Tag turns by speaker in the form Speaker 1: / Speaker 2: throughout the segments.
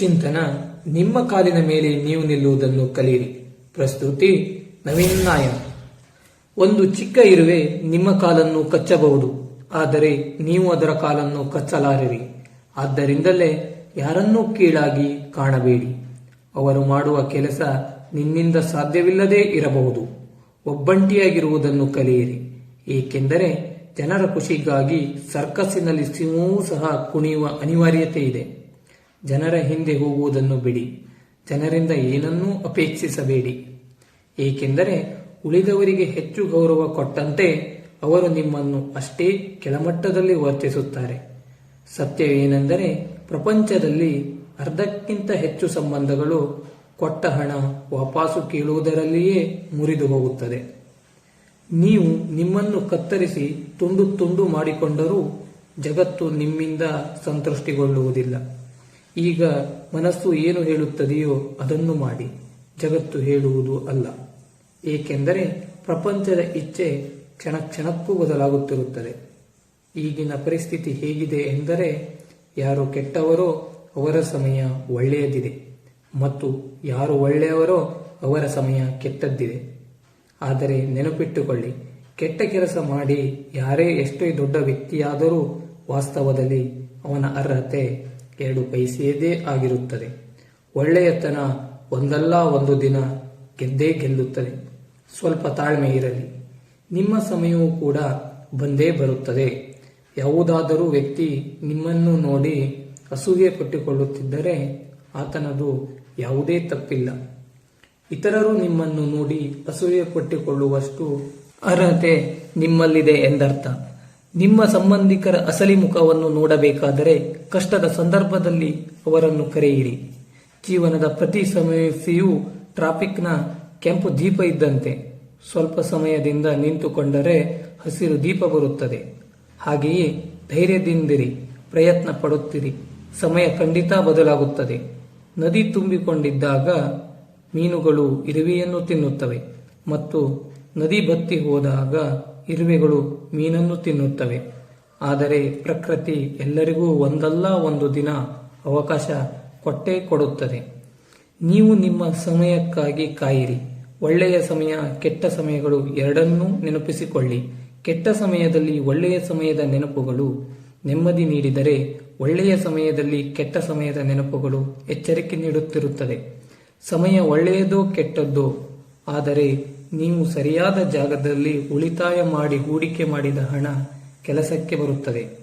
Speaker 1: ಚಿಂತನ ನಿಮ್ಮ ಕಾಲಿನ ಮೇಲೆ ನೀವು ನಿಲ್ಲುವುದನ್ನು ಕಲಿಯಿರಿ. ಪ್ರಸ್ತುತಿ ನವೀನ್ ನಾಯರ್ ಒಂದು ಚಿಕ್ಕ ಇರುವೆ ನಿಮ್ಮ ಕಾಲನ್ನು ಕಚ್ಚಬಹುದು, ಆದರೆ ನೀವು ಅದರ ಕಾಲನ್ನು ಕಚ್ಚಲಾರಿರಿ. ಆದ್ದರಿಂದಲೇ ಯಾರನ್ನೂ ಕೀಳಾಗಿ ಕಾಣಬೇಡಿ. ಅವರು ಮಾಡುವ ಕೆಲಸ ನಿನ್ನಿಂದ ಸಾಧ್ಯವಿಲ್ಲದೇ ಇರಬಹುದು. ಒಬ್ಬಂಟಿಯಾಗಿರುವುದನ್ನು ಕಲಿಯಿರಿ. ಏಕೆಂದರೆ ಜನರ ಖುಷಿಗಾಗಿ ಸರ್ಕಸ್ಸಿನಲ್ಲಿ ಸಿಂಹವೂ ಸಹ ಕುಣಿಯುವ ಅನಿವಾರ್ಯತೆ ಇದೆ. ಜನರ ಹಿಂದೆ ಹೋಗುವುದನ್ನು ಬಿಡಿ. ಜನರಿಂದ ಏನನ್ನೂ ಅಪೇಕ್ಷಿಸಬೇಡಿ. ಏಕೆಂದರೆ ಉಳಿದವರಿಗೆ ಹೆಚ್ಚು ಗೌರವ ಕೊಟ್ಟಂತೆ ಅವರು ನಿಮ್ಮನ್ನು ಅಷ್ಟೇ ಕೆಳಮಟ್ಟದಲ್ಲಿ ವರ್ತಿಸುತ್ತಾರೆ. ಸತ್ಯವೇನೆಂದರೆ ಪ್ರಪಂಚದಲ್ಲಿ ಅರ್ಧಕ್ಕಿಂತ ಹೆಚ್ಚು ಸಂಬಂಧಗಳು ಕೊಟ್ಟ ಹಣ ವಾಪಾಸು ಕೇಳುವುದರಲ್ಲಿಯೇ ಮುರಿದು ಹೋಗುತ್ತದೆ. ನೀವು ನಿಮ್ಮನ್ನು ಕತ್ತರಿಸಿ ತುಂಡು ತುಂಡು ಮಾಡಿಕೊಂಡರೂ ಜಗತ್ತು ನಿಮ್ಮಿಂದ ಸಂತೃಷ್ಟಿಗೊಳ್ಳುವುದಿಲ್ಲ. ಈಗ ಮನಸ್ಸು ಏನು ಹೇಳುತ್ತದೆಯೋ ಅದನ್ನು ಮಾಡಿ. ಜಗತ್ತು ಹೇಳುವುದು ಅಲ್ಲ. ಏಕೆಂದರೆ ಪ್ರಪಂಚದ ಇಚ್ಛೆ ಕ್ಷಣ ಕ್ಷಣಕ್ಕೂ ಬದಲಾಗುತ್ತಿರುತ್ತದೆ. ಈಗಿನ ಪರಿಸ್ಥಿತಿ ಹೇಗಿದೆ ಎಂದರೆ ಯಾರು ಕೆಟ್ಟವರೋ ಅವರ ಸಮಯ ಒಳ್ಳೆಯದಿದೆ ಮತ್ತು ಯಾರು ಒಳ್ಳೆಯವರೋ ಅವರ ಸಮಯ ಕೆಟ್ಟದ್ದಿದೆ. ಆದರೆ ನೆನಪಿಟ್ಟುಕೊಳ್ಳಿ, ಕೆಟ್ಟ ಕೆಲಸ ಮಾಡಿ ಯಾರೇ ಎಷ್ಟೇ ದೊಡ್ಡ ವ್ಯಕ್ತಿಯಾದರೂ ವಾಸ್ತವದಲ್ಲಿ ಅವನ ಅರ್ಹತೆ ಎರಡು ಪೈಸೆಯದೇ ಆಗಿರುತ್ತದೆ. ಒಳ್ಳೆಯತನ ಒಂದಲ್ಲ ಒಂದು ದಿನ ಗೆದ್ದೇ ಗೆಲ್ಲುತ್ತದೆ. ಸ್ವಲ್ಪ ತಾಳ್ಮೆ ಇರಲಿ. ನಿಮ್ಮ ಸಮಯವೂ ಕೂಡ ಬಂದೇ ಬರುತ್ತದೆ. ಯಾವುದಾದರೂ ವ್ಯಕ್ತಿ ನಿಮ್ಮನ್ನು ನೋಡಿ ಅಸೂಯೆ ಪಟ್ಟುಕೊಳ್ಳುತ್ತಿದ್ದರೆ ಆತನದು ಯಾವುದೇ ತಪ್ಪಿಲ್ಲ. ಇತರರು ನಿಮ್ಮನ್ನು ನೋಡಿ ಅಸೂಯೆ ಪಟ್ಟುಕೊಳ್ಳುವಷ್ಟು ಅರ್ಹತೆ ನಿಮ್ಮಲ್ಲಿದೆ ಎಂದರ್ಥ. ನಿಮ್ಮ ಸಂಬಂಧಿಕರ ಅಸಲಿ ಮುಖವನ್ನು ನೋಡಬೇಕಾದರೆ ಕಷ್ಟದ ಸಂದರ್ಭದಲ್ಲಿ ಅವರನ್ನು ಕರೆಯಿರಿ. ಜೀವನದ ಪ್ರತಿ ಸಮಸ್ಯೆಯೂ ಟ್ರಾಫಿಕ್ನ ಕೆಂಪು ದೀಪ ಇದ್ದಂತೆ. ಸ್ವಲ್ಪ ಸಮಯದಿಂದ ನಿಂತುಕೊಂಡರೆ ಹಸಿರು ದೀಪ ಬರುತ್ತದೆ. ಹಾಗೆಯೇ ಧೈರ್ಯದಿಂದಿರಿ, ಪ್ರಯತ್ನ ಪಡುತ್ತಿರಿ. ಸಮಯ ಖಂಡಿತ ಬದಲಾಗುತ್ತದೆ. ನದಿ ತುಂಬಿಕೊಂಡಿದ್ದಾಗ ಮೀನುಗಳು ಇರುವೆಯನ್ನು ತಿನ್ನುತ್ತವೆ ಮತ್ತು ನದಿ ಬತ್ತಿ ಹೋದಾಗ ಇರುವೆಗಳು ಮೀನನ್ನು ತಿನ್ನುತ್ತವೆ. ಆದರೆ ಪ್ರಕೃತಿ ಎಲ್ಲರಿಗೂ ಒಂದಲ್ಲ ಒಂದು ದಿನ ಅವಕಾಶ ಕೊಟ್ಟೇ ಕೊಡುತ್ತದೆ. ನೀವು ನಿಮ್ಮ ಸಮಯಕ್ಕಾಗಿ ಕಾಯಿರಿ. ಒಳ್ಳೆಯ ಸಮಯ, ಕೆಟ್ಟ ಸಮಯಗಳು ಎರಡನ್ನೂ ನೆನಪಿಸಿಕೊಳ್ಳಿ. ಕೆಟ್ಟ ಸಮಯದಲ್ಲಿ ಒಳ್ಳೆಯ ಸಮಯದ ನೆನಪುಗಳು ನೆಮ್ಮದಿ ನೀಡಿದರೆ ಒಳ್ಳೆಯ ಸಮಯದಲ್ಲಿ ಕೆಟ್ಟ ಸಮಯದ ನೆನಪುಗಳು ಎಚ್ಚರಿಕೆ ನೀಡುತ್ತಿರುತ್ತದೆ. ಸಮಯ ಒಳ್ಳೆಯದೋ ಕೆಟ್ಟದ್ದೋ ಆದರೆ ನೀವು ಸರಿಯಾದ ಜಾಗದಲ್ಲಿ ಉಳಿತಾಯ ಮಾಡಿ ಹೂಡಿಕೆ ಮಾಡಿದ ಹಣ ಕೆಲಸಕ್ಕೆ ಬರುತ್ತದೆ.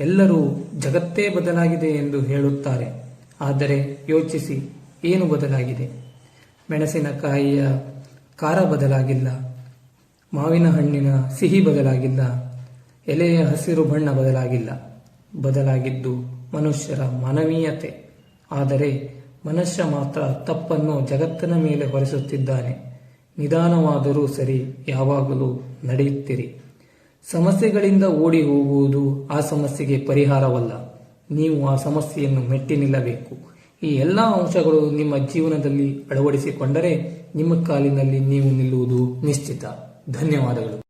Speaker 1: ಎಲ್ಲರೂ ಜಗತ್ತೇ ಬದಲಾಗಿದೆ ಎಂದು ಹೇಳುತ್ತಾರೆ. ಆದರೆ ಯೋಚಿಸಿ, ಏನು ಬದಲಾಗಿದೆ? ಮೆಣಸಿನಕಾಯಿಯ ಖಾರ ಬದಲಾಗಿಲ್ಲ, ಮಾವಿನ ಹಣ್ಣಿನ ಸಿಹಿ ಬದಲಾಗಿಲ್ಲ, ಎಲೆಯ ಹಸಿರು ಬಣ್ಣ ಬದಲಾಗಿಲ್ಲ. ಬದಲಾಗಿದ್ದು ಮನುಷ್ಯರ ಮಾನವೀಯತೆ. ಆದರೆ ಮನುಷ್ಯ ಮಾತ್ರ ತಪ್ಪನ್ನು ಜಗತ್ತಿನ ಮೇಲೆ ಹೊರಿಸುತ್ತಿದ್ದಾನೆ. ನಿಧಾನವಾದರೂ ಸರಿ ಯಾವಾಗಲೂ ನಡೆಯುತ್ತಿರಿ. ಸಮಸ್ಯೆಗಳಿಂದ ಓಡಿ ಹೋಗುವುದು ಆ ಸಮಸ್ಯೆಗೆ ಪರಿಹಾರವಲ್ಲ. ನೀವು ಆ ಸಮಸ್ಯೆಯನ್ನು ಮೆಟ್ಟಿ ನಿಲ್ಲಬೇಕು. ಈ ಎಲ್ಲ ಅಂಶಗಳು ನಿಮ್ಮ ಜೀವನದಲ್ಲಿ ಅಳವಡಿಸಿಕೊಂಡರೆ ನಿಮ್ಮ ಕಾಲಿನಲ್ಲಿ ನೀವು ನಿಲ್ಲುವುದು ನಿಶ್ಚಿತ. ಧನ್ಯವಾದಗಳು.